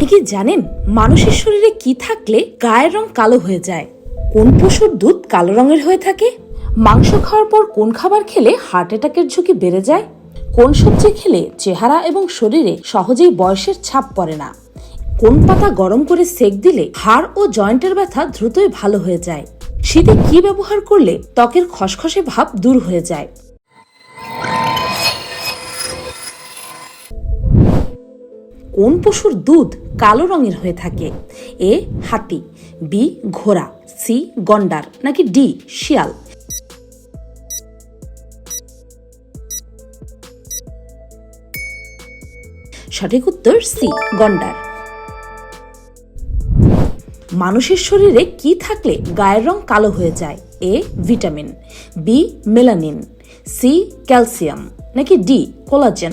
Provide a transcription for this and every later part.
আপনি কি জানেন মানুষের শরীরে কি থাকলে গায়ের রং কালো হয়ে যায়? কোন পশুর দুধ কালো রঙের হয়ে থাকে? মাংস খাওয়ার পর কোন খাবার খেলে হার্ট অ্যাটাকের ঝুঁকি বেড়ে যায়? কোন সবজি খেলে চেহারা এবং শরীরে সহজেই বয়সের ছাপ পড়ে না? কোন পাতা গরম করে সেক দিলে হাড় ও জয়েন্টের ব্যথা দ্রুতই ভালো হয়ে যায়? শীতে কি ব্যবহার করলে ত্বকের খসখসে ভাব দূর হয়ে যায়? কোন পশুর দুধ কালো রঙের হয়ে থাকে? এ, হাতি, বি, ঘোড়া, সি, গন্ডার, নাকি ডি, শিয়াল? সঠিক উত্তর সি, গন্ডার। মানুষের শরীরে কি থাকলে গায়ের রং কালো হয়ে যায়? A, vitamin, B, melanin, C, calcium, নাকি ডি, কোলাজেন?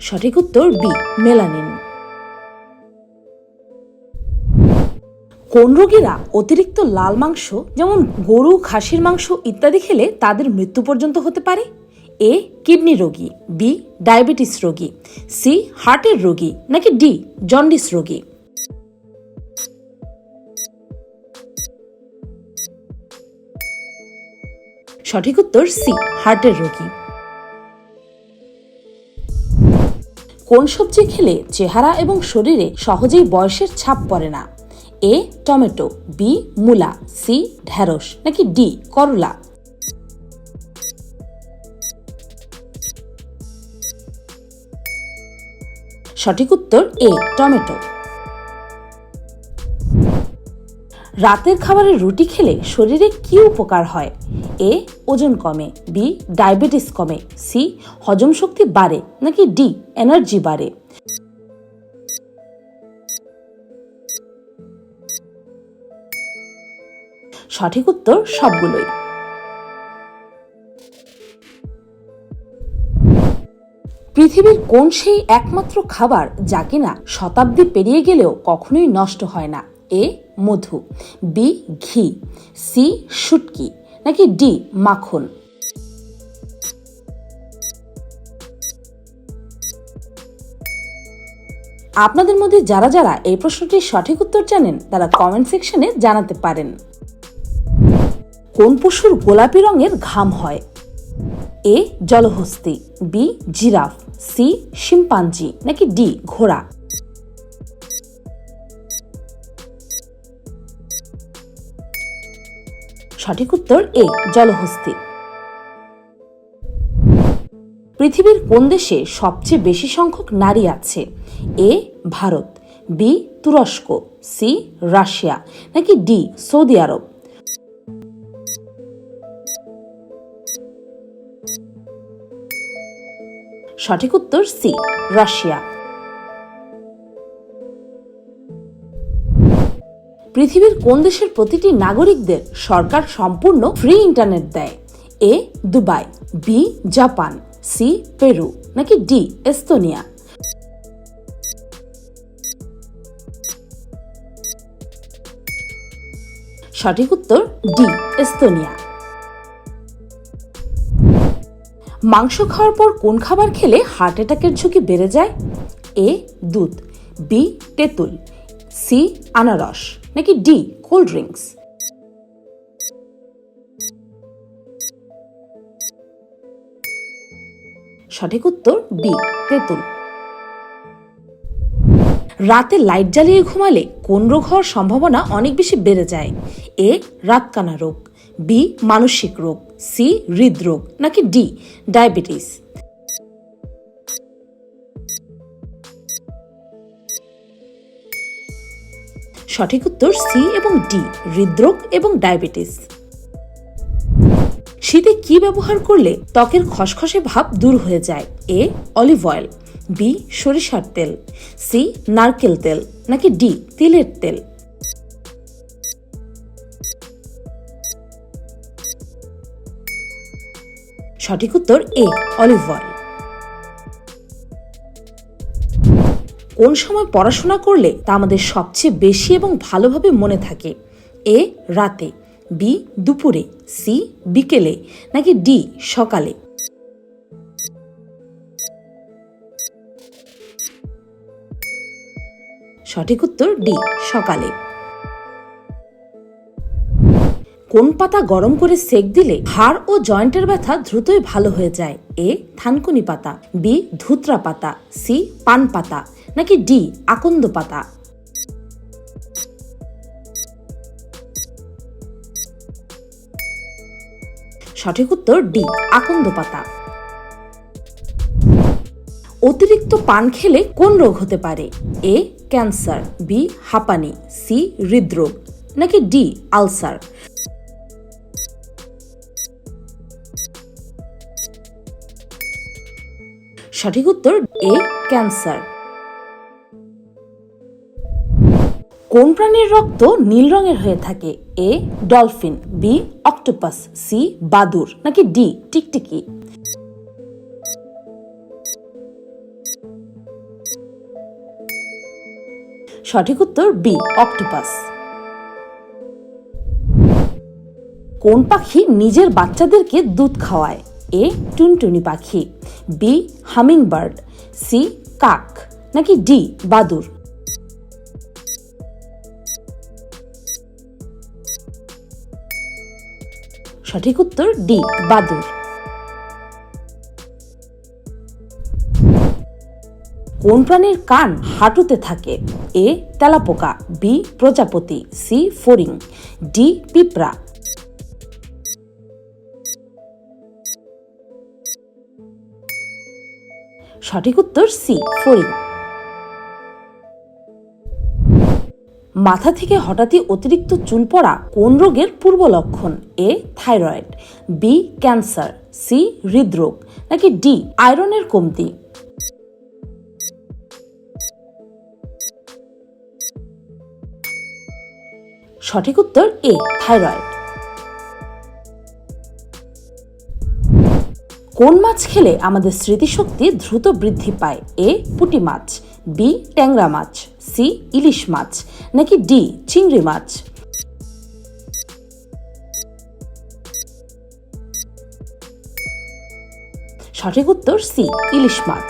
সঠিক উত্তর বি, মেলানিন। কোন রোগীরা অতিরিক্ত লাল মাংস, যেমন গরু, খাসির মাংস ইত্যাদি খেলে তাদের মৃত্যু পর্যন্ত হতে পারে? এ, কিডনি রোগী, বি, ডায়াবেটিস রোগী, সি, হার্টের রোগী, নাকি ডি, জন্ডিস রোগী? সঠিক উত্তর সি, হার্টের রোগী। কোন সবজি খেলে চেহারা এবং শরীরে সহজেই বয়সের ছাপ পড়ে না? এ, টমেটো বি মূলা সি ঢ্যাঁড়স নাকি ডি করলা? সঠিক উত্তর, এ, টমেটো। রাতের খাবারে রুটি খেলে শরীরে কি উপকার হয়? এ, ওজন কমে। বি, ডায়াবেটিস কমে। সি, হজম শক্তি বাড়ে নাকি ডি, এনার্জি বাড়ে? সঠিক উত্তর সবগুলোই। পৃথিবীর কোন সেই একমাত্র খাবার যা কিনা শতাব্দী পেরিয়ে গেলেও কখনোই নষ্ট হয় না? এ মধু বি ঘি সি শুটকি, নাকি ডি মাখন? আপনাদের মধ্যে যারা যারা এই প্রশ্নটির সঠিক উত্তর জানেন, তারা কমেন্ট সেকশনে জানাতে পারেন। কোন পশুর গোলাপি রঙের ঘাম হয়? এ জলহস্তি বি জিরাফ সি শিম্পাঞ্জি, নাকি ডি ঘোড়া? সঠিক উত্তর এ জলহস্তি। পৃথিবীর কোন দেশে সবচেয়ে বেশি সংখ্যক নারী আছে? এ, ভারত, বি, তুরস্ক, সি, রাশিয়া, নাকি ডি, সৌদি আরব? সঠিক উত্তর সি, রাশিয়া। পৃথিবীর কোন দেশের প্রতিটি নাগরিকদের সরকার সম্পূর্ণ ফ্রি ইন্টারনেট দেয়? A Dubai B Japan C Peru নাকি ডি এস্তোনিয়া সঠিক উত্তর ডি এস্তোনিয়া মাংস খাওয়ার পর কোন খাবার খেলে হার্ট অ্যাটাকের ঝুঁকি বেড়ে যায়? এ দুধ বি তেঁতুল সি আনারস। নাকি ডি, কোল্ড ড্রিঙ্কস? সঠিক উত্তর বি, তেঁতুল। রাতে লাইট জ্বালিয়ে ঘুমালে কোন রোগ হওয়ার সম্ভাবনা অনেক বেশি বেড়ে যায়? এ, রাতকানা রোগ। বি, মানসিক রোগ। সি, হৃদরোগ। নাকি ডি, ডায়াবেটিস। সঠিক উত্তর সি এবং ডি, হৃদরোগ এবং ডায়াবেটিস। শীতে কি ব্যবহার করলে ত্বকের খসখসে ভাব দূর হয়ে যায়? এ অলিভ অয়েল বি সরিষার তেল সি নারকেল তেল, নাকি ডি তিলের তেল? সঠিক উত্তর এ অলিভ অয়েল কোন সময় পড়াশোনা করলে তা আমাদের সবচেয়ে বেশি এবং ভালোভাবে মনে থাকে? এ, রাতে, বি, দুপুরে, সি, বিকেলে, নাকি ডি, সকালে? সঠিক উত্তর ডি, সকালে। কোন পাতা গরম করে সেক দিলে হাড় ও জয়েন্টের ব্যথা দ্রুতই ভালো হয়ে যায়? এ, থানকুনি পাতা, বি, ধুতরা পাতা, সি, পান পাতা। নাকি ডি, আকন্দ পাতা? সঠিক উত্তর ডি, আকন্দ পাতা। অতিরিক্ত পান খেলে কোন রোগ হতে পারে? এ, ক্যান্সার, বি, হাঁপানি, সি, হৃদরোগ, নাকি ডি, আলসার? সঠিক উত্তর এ, ক্যান্সার। কোন প্রাণীর রক্ত নীল রঙের হয়ে থাকে? A, dolphin, B, octopus, C, বাদুর, নাকি ডি, টিকটিকি? সঠিক উত্তর বি, অক্টোপাস। কোন পাখি নিজের বাচ্চাদেরকে দুধ খাওয়ায়? এ, টুনটুনি পাখি, বি হামিং বার্ড সি, কাক, নাকি ডি, বাদুর? সঠিক উত্তর ডি বাদুর কোন প্রাণীর কান হাঁটুতে থাকে? এ, তেলাপোকা, বি, প্রজাপতি, সি, ফড়িং, ডি, পিঁপড়া। সঠিক উত্তর সি, ফড়িং। মাথা থেকে হঠাৎই অতিরিক্ত চুল পড়া কোন রোগের পূর্ব লক্ষণ? A, thyroid, B, cancer, C, হৃদরোগ, নাকি ডি, আয়রনের কমতি? সঠিক উত্তর এ, থাইরয়েড। কোন মাছ খেলে আমাদের স্মৃতিশক্তি দ্রুত বৃদ্ধি পায়? এ, পুঁটি মাছ, বি, ট্যাংরা মাছ। সি, ইলিশ মাছ, নাকি ডি, চিংড়ি মাছ? সঠিক উত্তর সি, ইলিশ মাছ।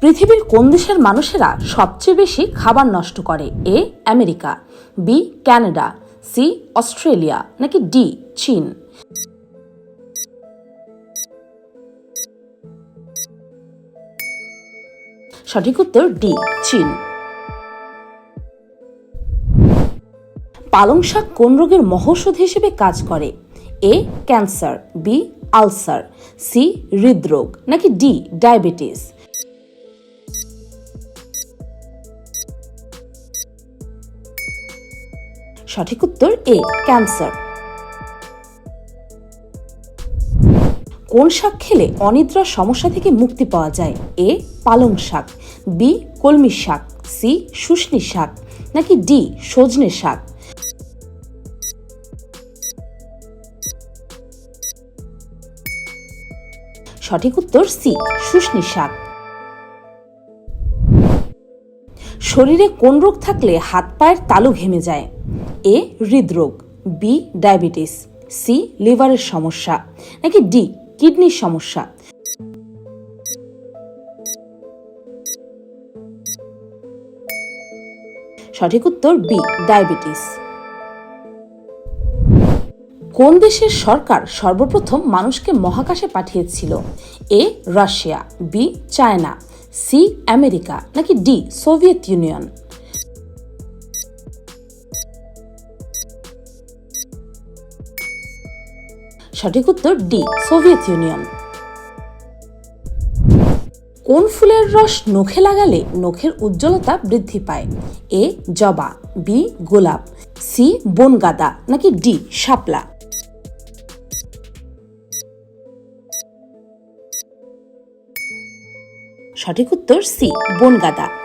পৃথিবীর কোন দেশের মানুষেরা সবচেয়ে বেশি খাবার নষ্ট করে? A, America, B Canada C, Australia, নাকি ডি, চীন? সঠিক উত্তর ডি, চীন। পালং শাক কোন রোগের মহৌষধ হিসেবে কাজ করে? A, cancer, B, ulcer, C, হৃদরোগ, নাকি ডি, ডায়াবেটিস? সঠিক উত্তর এ, ক্যান্সার। কোন শাক খেলে অনিদ্রার সমস্যা থেকে মুক্তি পাওয়া যায়? এ, পালং শাক, বি, কলমি শাক, সি শুষ্নি শাক, নাকি ডি, সজনে শাক? সঠিক উত্তর সি শুষ্নি শাক। শরীরে কোন রোগ থাকলে হাত পায়ের তালু ঘেমে যায়? এ, হৃদরোগ, বি, ডায়াবেটিস, সি, লিভারের সমস্যা, নাকি ডি কিডনির সমস্যা। সঠিক উত্তর বি, ডায়াবেটিস। কোন দেশের সরকার সর্বপ্রথম মানুষকে মহাকাশে পাঠিয়েছিল? A, Russia, B, China, C, America, নাকি ডি, সোভিয়েত ইউনিয়ন? সঠিক উত্তর ডি, সোভিয়েত ইউনিয়ন। কোন ফুলের রস নখে লাগালে নখের উজ্জ্বলতা বৃদ্ধি পায়? এ, জবা, বি, গোলাপ, সি, বনগাদা, নাকি ডি, শাপলা? সঠিক উত্তর সি, বনগাদা।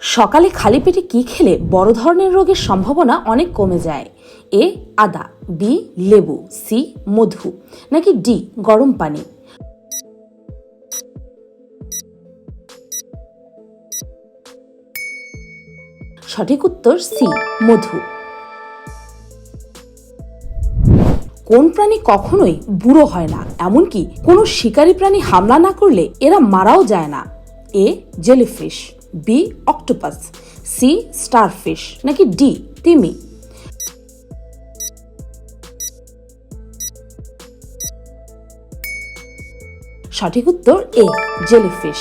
সকালে খালি পেটে কি খেলে বড় ধরনের রোগের সম্ভাবনা অনেক কমে যায়? এ, আদা, বি, লেবু, সি, মধু, নাকি ডি, গরম পানি? সঠিক উত্তর সি, মধু। কোন প্রাণী কখনোই বুড়ো হয় না, এমনকি কোনো শিকারী প্রাণী হামলা না করলে এরা মারাও যায় না। A, jellyfish. B octopus C starfish নাকি ডি তিমি? সঠিক উত্তর এ জেলিফিশ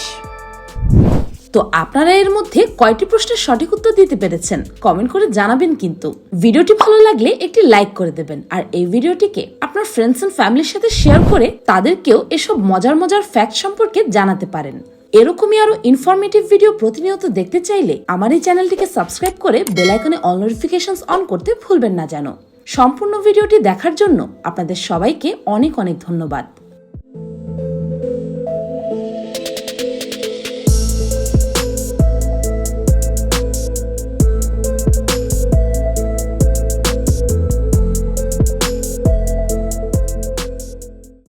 তো আপনারা এর মধ্যে কয়টি প্রশ্নের সঠিক উত্তর দিতে পেরেছেন? কমেন্ট করে জানাবেন কিন্তু। ভিডিওটি ভালো লাগলে একটি লাইক করে দেবেন আর এই ভিডিওটিকে আপনার ফ্রেন্ডস এন্ড ফ্যামিলির সাথে শেয়ার করে তাদেরকেও এসব মজার মজার ফ্যাক্ট সম্পর্কে জানাতে পারেন। এরকমই আরও ইনফরমেটিভ ভিডিও প্রতিনিয়ত দেখতে চাইলে আমার এই চ্যানেলটিকে সাবস্ক্রাইব করে বেল আইকনে অল নোটিফিকেশনস অন করতে ভুলবেন না যেন। সম্পূর্ণ ভিডিওটি দেখার জন্য আপনাদের সবাইকে অনেক অনেক ধন্যবাদ।